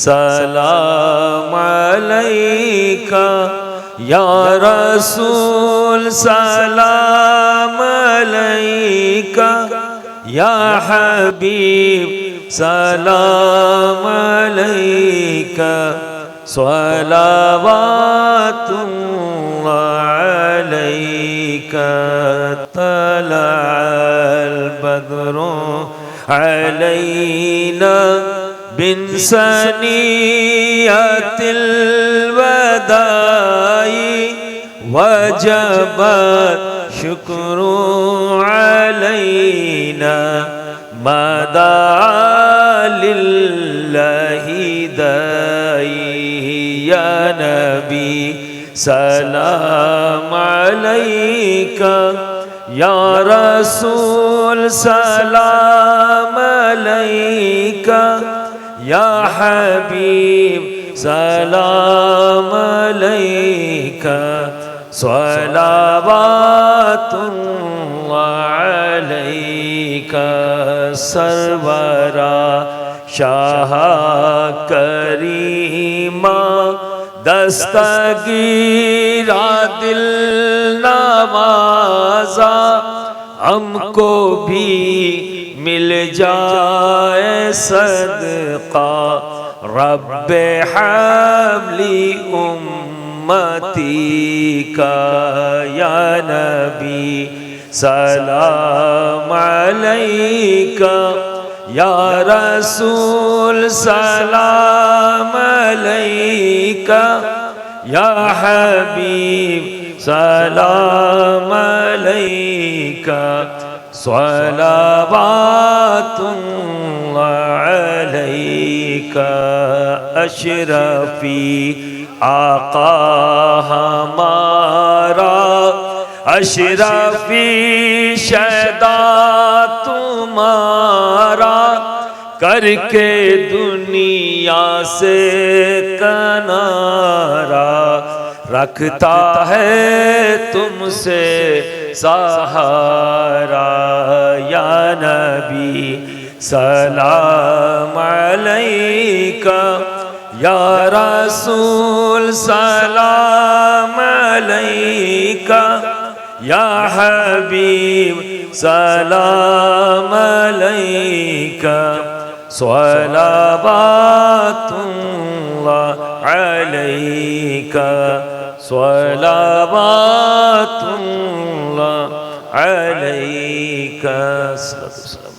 سلام عليك يا رسول سلام عليك يا حبيب سلام عليك صلوات الله عليك طلع البدر علينا من سنية الوداع وجب شكر علينا ما دعا لله داعي. يا نبي سلام عليك. يا رسول سلام عليك. یا حبیب، سلام علیکہ صلوات علیکہ سرورا، شاہ کریمہ دستگیرہ دل نوازا، ہم کو بھی مل جائے صدقہ رب حبلی امتی کا یا نبی سلام علیکہ یا رسول سلام علیکہ یا حبیب سلام علیکہ صلوات الله عليك أشرفي آقا ہمارا أشرفي شہدا تمارا کر کے دنیا سے کنارا رکھتا ہے تم سے سهارا يا نبي سلام عليك يا رسول سلام عليك يا حبيب سلام عليك صلوات الله عليك صلوات কাসলাম